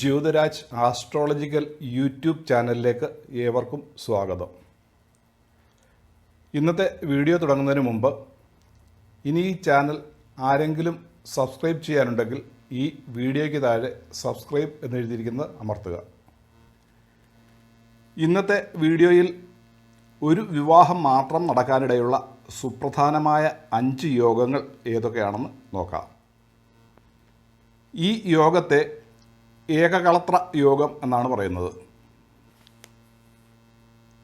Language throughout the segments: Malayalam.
ജ്യോതിരാജ് ആസ്ട്രോളജിക്കൽ യൂട്യൂബ് ചാനലിലേക്ക് ഏവർക്കും സ്വാഗതം. ഇന്നത്തെ വീഡിയോ തുടങ്ങുന്നതിന് മുമ്പ് ഇനി ഈ ചാനൽ ആരെങ്കിലും സബ്സ്ക്രൈബ് ചെയ്യാനുണ്ടെങ്കിൽ ഈ വീഡിയോയ്ക്ക് താഴെ സബ്സ്ക്രൈബ് എന്നെഴുതിയിരിക്കുന്നത് അമർത്തുക. ഇന്നത്തെ വീഡിയോയിൽ ഒരു വിവാഹം മാത്രം നടക്കാനിടയുള്ള സുപ്രധാനമായ അഞ്ച് യോഗങ്ങൾ ഏതൊക്കെയാണെന്ന് നോക്കാം. ഈ യോഗത്തെ ഏകകളത്ര യോഗം എന്നാണ് പറയുന്നത്.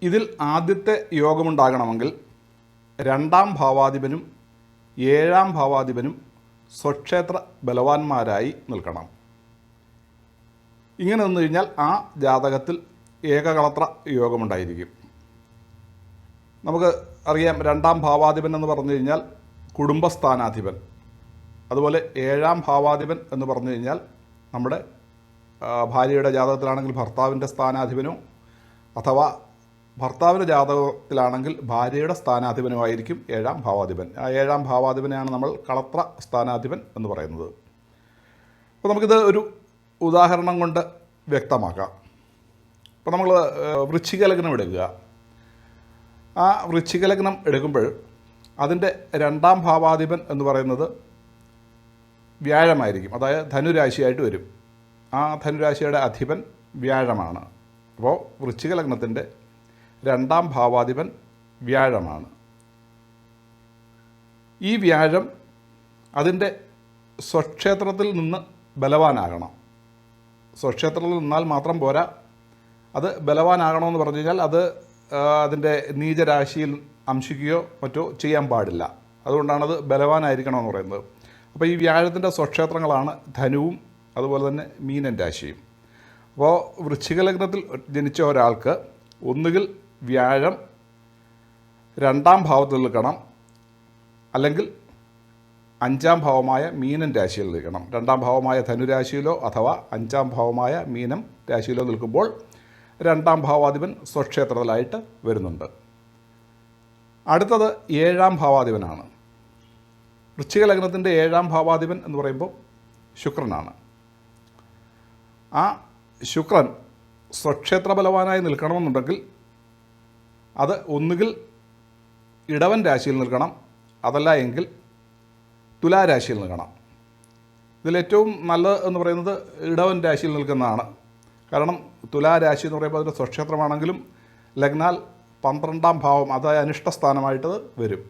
ഇതിൽ ആദ്യത്തെ യോഗമുണ്ടാകണമെങ്കിൽ രണ്ടാം ഭാവാധിപനും ഏഴാം ഭാവാധിപനും സ്വക്ഷേത്ര ബലവാന്മാരായി നിൽക്കണം. ഇങ്ങനെ വന്നു കഴിഞ്ഞാൽ ആ ജാതകത്തിൽ ഏകകളത്ര യോഗമുണ്ടായിരിക്കും. നമുക്ക് അറിയാം രണ്ടാം ഭാവാധിപൻ എന്ന് പറഞ്ഞു കഴിഞ്ഞാൽ കുടുംബസ്ഥാനാധിപൻ. അതുപോലെ ഏഴാം ഭാവാധിപൻ എന്ന് പറഞ്ഞു കഴിഞ്ഞാൽ നമ്മുടെ ഭാര്യയുടെ ജാതകത്തിലാണെങ്കിൽ ഭർത്താവിന്റെ സ്ഥാനാധിപനോ അഥവാ ഭർത്താവിന്റെ ജാതകത്തിലാണെങ്കിൽ ഭാര്യയുടെ സ്ഥാനാധിപനുമായിരിക്കും ഏഴാം ഭാവാധിപൻ. ആ ഏഴാം ഭാവാധിപനെയാണ് നമ്മൾ കളത്ര സ്ഥാനാധിപൻ എന്ന് പറയുന്നത്. അപ്പോൾ നമുക്കിത് ഒരു ഉദാഹരണം കൊണ്ട് വ്യക്തമാക്കാം. അപ്പോൾ നമ്മൾ വൃശ്ചിക ലഗ്നം എടുക്കുക. ആ വൃശ്ചിക ലഗ്നം എടുക്കുമ്പോൾ അതിന്റെ രണ്ടാം ഭാവാധിപൻ എന്ന് പറയുന്നത് വ്യാഴമായിരിക്കും. അതായത് ധനുരാശിയായിട്ട് വരും. ആ ധനുരാശിയുടെ അധിപൻ വ്യാഴമാണ്. അപ്പോൾ വൃശ്ചിക ലഗ്നത്തിന്റെ രണ്ടാം ഭാവാധിപൻ വ്യാഴമാണ്. ഈ വ്യാഴം അതിന്റെ സ്വക്ഷേത്രത്തിൽ നിന്ന് ബലവാനാകണം. സ്വക്ഷേത്രത്തിൽ നിന്നാൽ മാത്രം പോരാ. അത് ബലവാനാകണമെന്ന് പറഞ്ഞു കഴിഞ്ഞാൽ അത് അതിന്റെ നീചരാശിയിൽ അംശിക്കുകയോ മറ്റോ ചെയ്യാൻ പാടില്ല. അതുകൊണ്ടാണത് ബലവാനായിരിക്കണമെന്ന് പറയുന്നത്. അപ്പോൾ ഈ വ്യാഴത്തിന്റെ സ്വക്ഷേത്രങ്ങളാണ് ധനുവും അതുപോലെ തന്നെ മീനൻ രാശിയും. അപ്പോൾ വൃശ്ചിക ലഗ്നത്തിൽ ജനിച്ച ഒരാൾക്ക് ഒന്നുകിൽ വ്യാഴം രണ്ടാം ഭാവത്തിൽ നിൽക്കണം അല്ലെങ്കിൽ അഞ്ചാം ഭാവമായ മീനൻ രാശിയിൽ നിൽക്കണം. രണ്ടാം ഭാവമായ ധനുരാശിയിലോ അഥവാ അഞ്ചാം ഭാവമായ മീനം രാശിയിലോ നിൽക്കുമ്പോൾ രണ്ടാം ഭാവാധിപൻ സ്വക്ഷേത്രത്തിലായിട്ട് വരുന്നുണ്ട്. അടുത്തത് ഏഴാം ഭാവാധിപനാണ്. വൃശ്ചിക ലഗ്നത്തിന്റെ ഏഴാം ഭാവാധിപൻ എന്ന് പറയുമ്പോൾ ശുക്രനാണ്. ആ ശുക്രൻ സ്വക്ഷേത്ര ബലവാനായി നിൽക്കണമെന്നുണ്ടെങ്കിൽ അത് ഒന്നുകിൽ ഇടവൻ രാശിയിൽ നിൽക്കണം അതല്ല എങ്കിൽ തുലാരാശിയിൽ നിൽക്കണം. ഇതിലേറ്റവും നല്ലത് എന്ന് പറയുന്നത് ഇടവൻ രാശിയിൽ നിൽക്കുന്നതാണ്. കാരണം തുലാരാശി എന്ന് പറയുമ്പോൾ അതിന്റെ സ്വക്ഷേത്രമാണെങ്കിലും ലഗ്നാൽ പന്ത്രണ്ടാം ഭാവം അതായത് അനിഷ്ടസ്ഥാനമായിട്ട് വരും.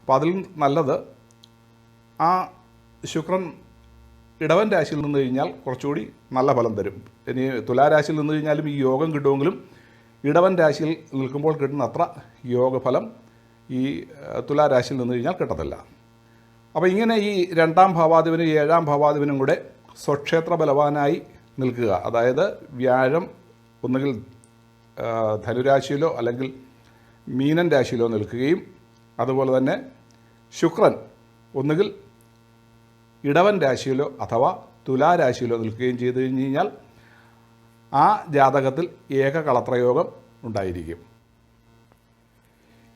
അപ്പോൾ അതിൽ നല്ലത് ആ ശുക്രൻ ഇടവൻ രാശിയിൽ നിന്ന് കഴിഞ്ഞാൽ കുറച്ചുകൂടി നല്ല ഫലം തരും. ഇനി തുലാരാശിയിൽ നിന്ന് കഴിഞ്ഞാലും ഈ യോഗം കിട്ടുമെങ്കിലും ഇടവൻ രാശിയിൽ നിൽക്കുമ്പോൾ കിട്ടുന്ന അത്ര യോഗഫലം ഈ തുലാരാശിയിൽ നിന്ന് കഴിഞ്ഞാൽ കിട്ടത്തില്ല. അപ്പോൾ ഇങ്ങനെ ഈ രണ്ടാം ഭാവാധിപനും ഏഴാം ഭാവാധിപനും കൂടെ സ്വക്ഷേത്ര ബലവാനായി നിൽക്കുക. അതായത് വ്യാഴം ഒന്നുകിൽ ധനുരാശിയിലോ അല്ലെങ്കിൽ മീനൻ രാശിയിലോ നിൽക്കുകയും അതുപോലെ തന്നെ ശുക്രൻ ഒന്നുകിൽ ഇടവൻ രാശിയിലോ അഥവാ തുലാരാശിയിലോ നിൽക്കുകയും ചെയ്തു കഴിഞ്ഞ് കഴിഞ്ഞാൽ ആ ജാതകത്തിൽ ഏകകളത്രയോഗം ഉണ്ടായിരിക്കും.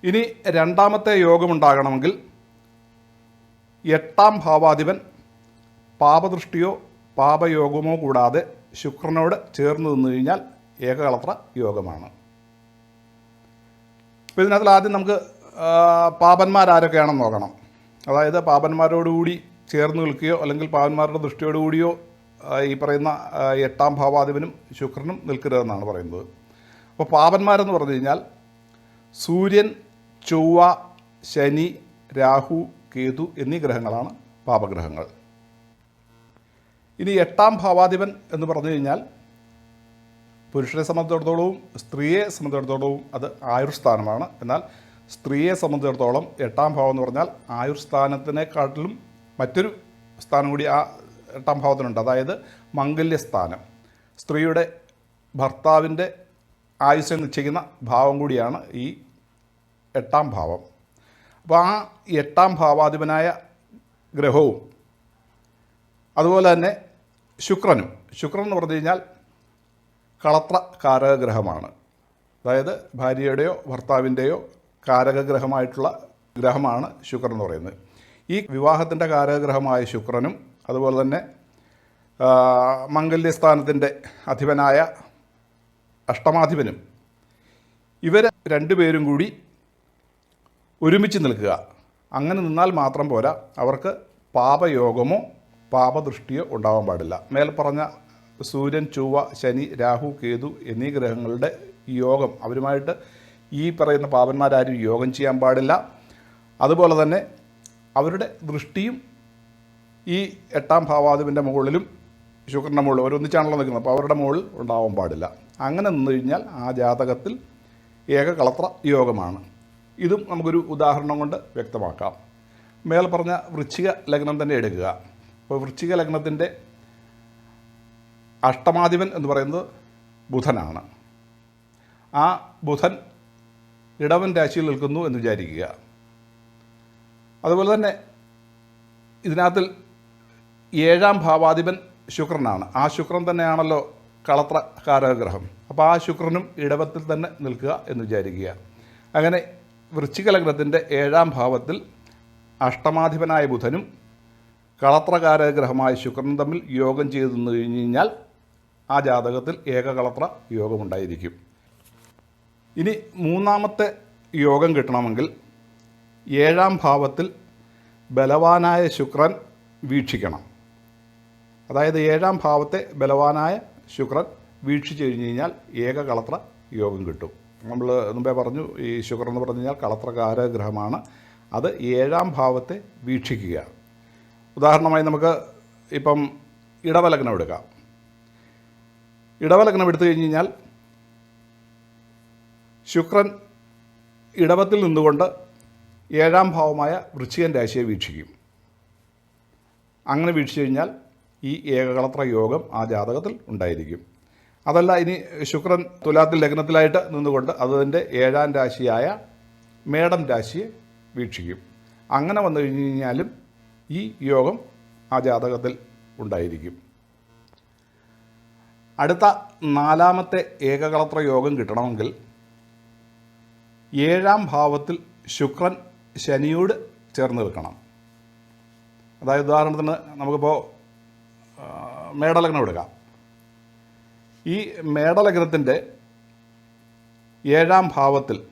ഇനി രണ്ടാമത്തെ യോഗം ഉണ്ടാകണമെങ്കിൽ എട്ടാം ഭാവാധിപൻ പാപദൃഷ്ടിയോ പാപയോഗമോ കൂടാതെ ശുക്രനോട് ചേർന്ന് നിന്നു കഴിഞ്ഞാൽ ഏകകളത്ര യോഗമാണ്. ഇപ്പോൾ ഇതിനകത്തിൽ ആദ്യം നമുക്ക് പാപന്മാരാരൊക്കെയാണെന്ന് നോക്കണം. അതായത് പാപന്മാരോടുകൂടി ചേർന്ന് നിൽക്കുകയോ അല്ലെങ്കിൽ പാവന്മാരുടെ ദൃഷ്ടിയോടുകൂടിയോ ഈ പറയുന്ന എട്ടാം ഭാവാധിപനും ശുക്രനും നിൽക്കരുതെന്നാണ് പറയുന്നത്. അപ്പോൾ പാപന്മാരെന്ന് പറഞ്ഞു കഴിഞ്ഞാൽ സൂര്യൻ ചൊവ്വ ശനി രാഹു കേതു എന്നീ ഗ്രഹങ്ങളാണ് പാപഗ്രഹങ്ങൾ. ഇനി എട്ടാം ഭാവാധിപൻ എന്ന് പറഞ്ഞു കഴിഞ്ഞാൽ പുരുഷനെ സംബന്ധിച്ചിടത്തോളവും സ്ത്രീയെ സംബന്ധിച്ചിടത്തോളവും അത് ആയുർസ്ഥാനമാണ്. എന്നാൽ സ്ത്രീയെ സംബന്ധിച്ചിടത്തോളം എട്ടാം ഭാവം എന്ന് പറഞ്ഞാൽ ആയുർസ്ഥാനത്തിനെക്കാട്ടിലും മറ്റൊരു സ്ഥാനം കൂടി ആ എട്ടാം ഭാവത്തിനുണ്ട്. അതായത് മംഗല്യസ്ഥാനം. സ്ത്രീയുടെ ഭർത്താവിന്റെ ആയുസ് നിശ്ചയിക്കുന്ന ഭാവം കൂടിയാണ് ഈ എട്ടാം ഭാവം. അപ്പോൾ ആ എട്ടാം ഭാവാധിപനായ ഗ്രഹവും അതുപോലെ തന്നെ ശുക്രനും. ശുക്രൻ എന്ന് പറഞ്ഞു കഴിഞ്ഞാൽ കളത്ര കാരകഗ്രഹമാണ്. അതായത് ഭാര്യയുടെയോ ഭർത്താവിന്റെയോ കാരകഗ്രഹമായിട്ടുള്ള ഗ്രഹമാണ് ശുക്രൻ എന്ന് പറയുന്നത്. ഈ വിവാഹത്തിന്റെ കാരാഗ്രഹമായ ശുക്രനും അതുപോലെ തന്നെ മംഗല്യസ്ഥാനത്തിന്റെ അധിപനായ അഷ്ടമാധിപനും ഇവർ രണ്ടുപേരും കൂടി ഒരുമിച്ച് നിൽക്കുക. അങ്ങനെ നിന്നാൽ മാത്രം പോരാ. അവർക്ക് പാപയോഗമോ പാപദൃഷ്ടിയോ ഉണ്ടാവാൻ പാടില്ല. മേൽപ്പറഞ്ഞ പറഞ്ഞ സൂര്യൻ ചൊവ്വ ശനി രാഹു കേതു എന്നീ ഗ്രഹങ്ങളുടെ യോഗം അവരുമായിട്ട് ഈ പറയുന്ന പാപന്മാരാരും യോഗം ചെയ്യാൻ പാടില്ല. അതുപോലെ തന്നെ അവരുടെ ദൃഷ്ടിയും ഈ എട്ടാം ഭാവാധിപന്റെ മുകളിലും ശുക്രന്റെ മുകളിൽ ഓരോന്നിച്ചാണല്ലോ നിൽക്കുന്നത്. അപ്പോൾ അവരുടെ മുകളിൽ ഉണ്ടാവാൻ പാടില്ല. അങ്ങനെ നിന്ന് കഴിഞ്ഞാൽ ആ ജാതകത്തിൽ ഏകകളത്ര യോഗമാണ്. ഇതും നമുക്കൊരു ഉദാഹരണം കൊണ്ട് വ്യക്തമാക്കാം. മേൽ പറഞ്ഞ വൃശ്ചിക ലഗ്നം തന്നെ എടുക്കുക. അപ്പോൾ വൃശ്ചിക ലഗ്നത്തിന്റെ അഷ്ടമാധിപൻ എന്ന് പറയുന്നത് ബുധനാണ്. ആ ബുധൻ ഇടവൻ രാശിയിൽ നിൽക്കുന്നു എന്ന് വിചാരിക്കുക. അതുപോലെ തന്നെ ഇതിനകത്തിൽ ഏഴാം ഭാവാധിപൻ ശുക്രനാണ്. ആ ശുക്രൻ തന്നെയാണല്ലോ കളത്ര കാരഗ്രഹം അപ്പോൾ ആ ശുക്രനും ഇടവത്തിൽ തന്നെ നിൽക്കുക എന്ന് വിചാരിക്കുക. അങ്ങനെ വൃശ്ചികലഗ്രഹത്തിന്റെ ഏഴാം ഭാവത്തിൽ അഷ്ടമാധിപനായ ബുധനും കളത്രകാരഗ്രഹമായ ശുക്രനും തമ്മിൽ യോഗം ചെയ്തു നിന്ന് കഴിഞ്ഞ് കഴിഞ്ഞാൽ ആ ജാതകത്തിൽ ഏകകളത്ര യോഗമുണ്ടായിരിക്കും. ഇനി മൂന്നാമത്തെ യോഗം കിട്ടണമെങ്കിൽ ഏഴാം ഭാവത്തിൽ ബലവാനായ ശുക്രൻ വീക്ഷിക്കണം. അതായത് ഏഴാം ഭാവത്തെ ബലവാനായ ശുക്രൻ വീക്ഷിച്ചു കഴിഞ്ഞ് കഴിഞ്ഞാൽ ഏകകളത്ര യോഗം കിട്ടും. നമ്മൾ മുമ്പേ പറഞ്ഞു ഈ ശുക്രൻ എന്ന് പറഞ്ഞു കഴിഞ്ഞാൽ കളത്രകാര ഗ്രഹമാണ്. അത് ഏഴാം ഭാവത്തെ വീക്ഷിക്കുക. ഉദാഹരണമായി നമുക്ക് ഇപ്പം ഇടവലഗ്നം എടുക്കാം. ഇടവലഗ്നം എടുത്തു കഴിഞ്ഞ് കഴിഞ്ഞാൽ ശുക്രൻ ഇടവത്തിൽ നിന്നുകൊണ്ട് ഏഴാം ഭാവമായ വൃശ്ചികൻ രാശിയെ വീക്ഷിക്കും. അങ്ങനെ വീക്ഷിച്ചു കഴിഞ്ഞാൽ ഈ ഏകകളത്ര യോഗം ആ ജാതകത്തിൽ ഉണ്ടായിരിക്കും. അതല്ല ഇനി ശുക്രൻ തുലാത്തിൽ ലഗ്നത്തിലായിട്ട് നിന്നുകൊണ്ട് അതിന്റെ ഏഴാം രാശിയായ മേടം രാശിയെ വീക്ഷിക്കും. അങ്ങനെ വന്നു കഴിഞ്ഞു കഴിഞ്ഞാലും ഈ യോഗം ആ ജാതകത്തിൽ ഉണ്ടായിരിക്കും. അടുത്ത നാലാമത്തെ ഏകകളത്ര യോഗം കിട്ടണമെങ്കിൽ ഏഴാം ഭാവത്തിൽ ശുക്രൻ ശനിയോട് ചേർന്ന് നിൽക്കണം അതായത് ഉദാഹരണത്തിന് നമുക്കിപ്പോൾ മേടലഗ്നം എടുക്കാം. ഈ മേടലഗ്നത്തിന്റെ ഏഴാം ഭാവത്തിൽ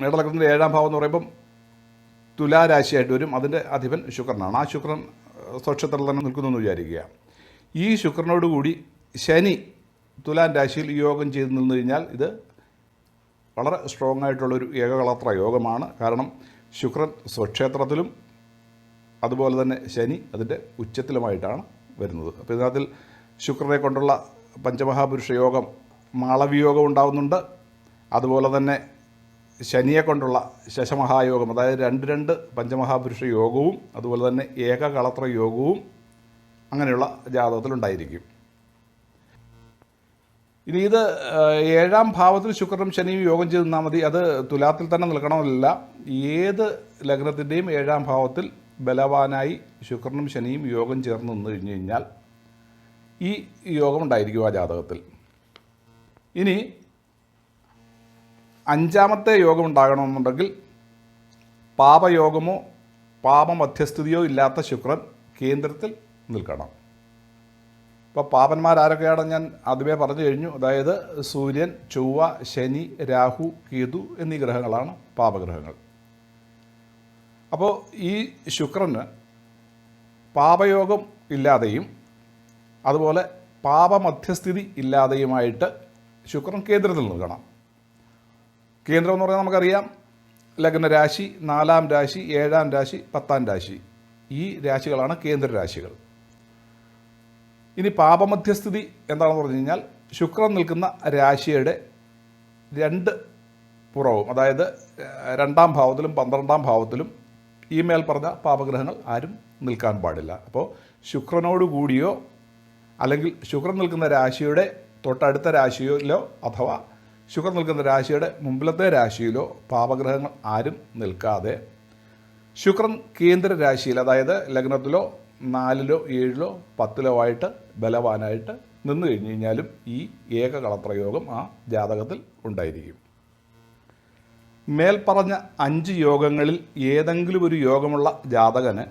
മേടലഗ്നത്തിന്റെ ഏഴാം ഭാവം എന്ന് പറയുമ്പം തുലാരാശിയായിട്ട് വരും. അതിന്റെ അധിപൻ ശുക്രനാണ്. ആ ശുക്രൻ സ്വക്ഷത്തിൽ തന്നെ നിൽക്കുന്നു എന്ന് വിചാരിക്കുക. ഈ ശുക്രനോടുകൂടി ശനി തുലാൻ രാശിയിൽ യോഗം ചെയ്ത് നിന്ന് കഴിഞ്ഞാൽ ഇത് വളരെ സ്ട്രോങ് ആയിട്ടുള്ളൊരു ഏകകളത്ര യോഗമാണ്. കാരണം ശുക്രൻ സ്വക്ഷേത്രത്തിലും അതുപോലെ തന്നെ ശനി അതിന്റെ ഉച്ചത്തിലുമായിട്ടാണ് വരുന്നത്. അപ്പോൾ ഇതിനകത്തിൽ ശുക്രനെ കൊണ്ടുള്ള പഞ്ചമഹാപുരുഷ യോഗം മാളവിയോഗം ഉണ്ടാകുന്നുണ്ട് അതുപോലെ തന്നെ ശനിയെ കൊണ്ടുള്ള ശശമഹായോഗം അതായത് രണ്ട് രണ്ട് പഞ്ചമഹാപുരുഷ യോഗവും അതുപോലെ തന്നെ ഏകകളത്ര യോഗവും അങ്ങനെയുള്ള ജാതകത്തിലുണ്ടായിരിക്കും. ഇനി ഇത് ഏഴാം ഭാവത്തിൽ ശുക്രനും ശനിയും യോഗം ചെയ്ത് നിന്നാൽ മതി. അത് തുലാത്തിൽ തന്നെ നിൽക്കണമെന്നില്ല. ഏത് ലഗ്നത്തിന്റെയും ഏഴാം ഭാവത്തിൽ ബലവാനായി ശുക്രനും ശനിയും യോഗം ചേർന്ന് നിന്ന് കഴിഞ്ഞു കഴിഞ്ഞാൽ ഈ യോഗം ഉണ്ടായിരിക്കും ആ ജാതകത്തിൽ. ഇനി അഞ്ചാമത്തെ യോഗം ഉണ്ടാകണമെന്നുണ്ടെങ്കിൽ പാപയോഗമോ പാപമധ്യസ്ഥിതിയോ ഇല്ലാത്ത ശുക്രൻ കേന്ദ്രത്തിൽ നിൽക്കണം. ഇപ്പോൾ പാപന്മാരാരൊക്കെയാണ് ഞാൻ ആദ്യമേ പറഞ്ഞു കഴിഞ്ഞു. അതായത് സൂര്യൻ ചൊവ്വ ശനി രാഹു കേതു എന്നീ ഗ്രഹങ്ങളാണ് പാപഗ്രഹങ്ങൾ. അപ്പോൾ ഈ ശുക്രന് പാപയോഗം ഇല്ലാതെയും അതുപോലെ പാപമധ്യസ്ഥിതി ഇല്ലാതെയുമായിട്ട് ശുക്രൻ കേന്ദ്രത്തിൽ നിൽക്കണം. കേന്ദ്രം എന്ന് പറഞ്ഞാൽ നമുക്കറിയാം ലഗ്നരാശി നാലാം രാശി ഏഴാം രാശി പത്താം രാശി. ഈ രാശികളാണ് കേന്ദ്ര രാശികൾ ഇനി പാപമധ്യസ്ഥിതി എന്താണെന്ന് പറഞ്ഞു കഴിഞ്ഞാൽ ശുക്രൻ നിൽക്കുന്ന രാശിയുടെ രണ്ട് പുറവും അതായത് രണ്ടാം ഭാവത്തിലും പന്ത്രണ്ടാം ഭാവത്തിലും ഈ മേൽ പറഞ്ഞ പാപഗ്രഹങ്ങൾ ആരും നിൽക്കാൻ പാടില്ല. അപ്പോൾ ശുക്രനോട് കൂടിയോ അല്ലെങ്കിൽ ശുക്രൻ നിൽക്കുന്ന രാശിയുടെ തൊട്ടടുത്ത രാശിയിലോ അഥവാ ശുക്രൻ നിൽക്കുന്ന രാശിയുടെ മുമ്പിലത്തെ രാശിയിലോ പാപഗ്രഹങ്ങൾ ആരും നിൽക്കാതെ ശുക്രൻ കേന്ദ്ര രാശിയിൽ അതായത് ലഗ്നത്തിലോ നാലിലോ ഏഴിലോ പത്തിലോ ആയിട്ട് ബലവാനായിട്ട് നിന്ന് കഴിഞ്ഞ് കഴിഞ്ഞാലും ഈ ഏക കളപ്രയോഗം ആ ജാതകത്തിൽ ഉണ്ടായിരിക്കും. മേൽപ്പറഞ്ഞ അഞ്ച് യോഗങ്ങളിൽ ഏതെങ്കിലും ഒരു യോഗമുള്ള ജാതകന്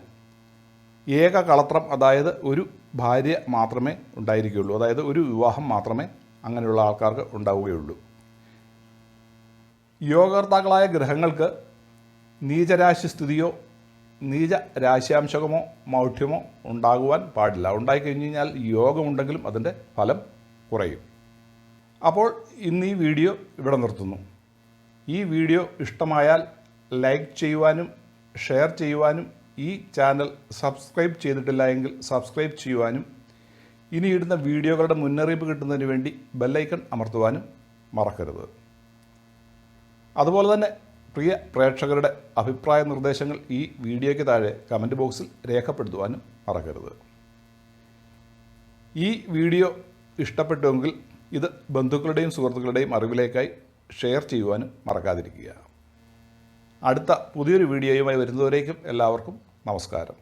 ഏക കളത്രം അതായത് ഒരു ഭാര്യ മാത്രമേ ഉണ്ടായിരിക്കുകയുള്ളൂ അതായത് ഒരു വിവാഹം മാത്രമേ അങ്ങനെയുള്ള ആൾക്കാർക്ക് ഉണ്ടാവുകയുള്ളൂ. യോഗകർത്താക്കളായ ഗ്രഹങ്ങൾക്ക് നീചരാശിസ്ഥിതിയോ നീച രാശ്യാംശകമോ മൗഢ്യമോ ഉണ്ടാകുവാൻ പാടില്ല. ഉണ്ടായിക്കഴിഞ്ഞ് കഴിഞ്ഞാൽ യോഗമുണ്ടെങ്കിലും അതിന്റെ ഫലം കുറയും. അപ്പോൾ ഇന്ന് ഈ വീഡിയോ ഇവിടെ നിർത്തുന്നു. ഈ വീഡിയോ ഇഷ്ടമായാൽ ലൈക്ക് ചെയ്യുവാനും ഷെയർ ചെയ്യുവാനും ഈ ചാനൽ സബ്സ്ക്രൈബ് ചെയ്തിട്ടില്ല എങ്കിൽ സബ്സ്ക്രൈബ് ചെയ്യുവാനും ഇനി ഇടുന്ന വീഡിയോകളുടെ മുന്നറിയിപ്പ് കിട്ടുന്നതിന് വേണ്ടി ബെല്ലൈക്കൺ അമർത്തുവാനും മറക്കരുത്. അതുപോലെ തന്നെ പ്രിയ പ്രേക്ഷകരുടെ അഭിപ്രായ നിർദ്ദേശങ്ങൾ ഈ വീഡിയോയ്ക്ക് താഴെ കമന്റ് ബോക്സിൽ രേഖപ്പെടുത്തുവാനും മറക്കരുത്. ഈ വീഡിയോ ഇഷ്ടപ്പെട്ടുവെങ്കിൽ ഇത് ബന്ധുക്കളുടെയും സുഹൃത്തുക്കളുടെയും അറിവിലേക്കായി ഷെയർ ചെയ്യുവാനും മറക്കാതിരിക്കുക. അടുത്ത പുതിയൊരു വീഡിയോയുമായി വരുന്നവരേക്കും എല്ലാവർക്കും നമസ്കാരം.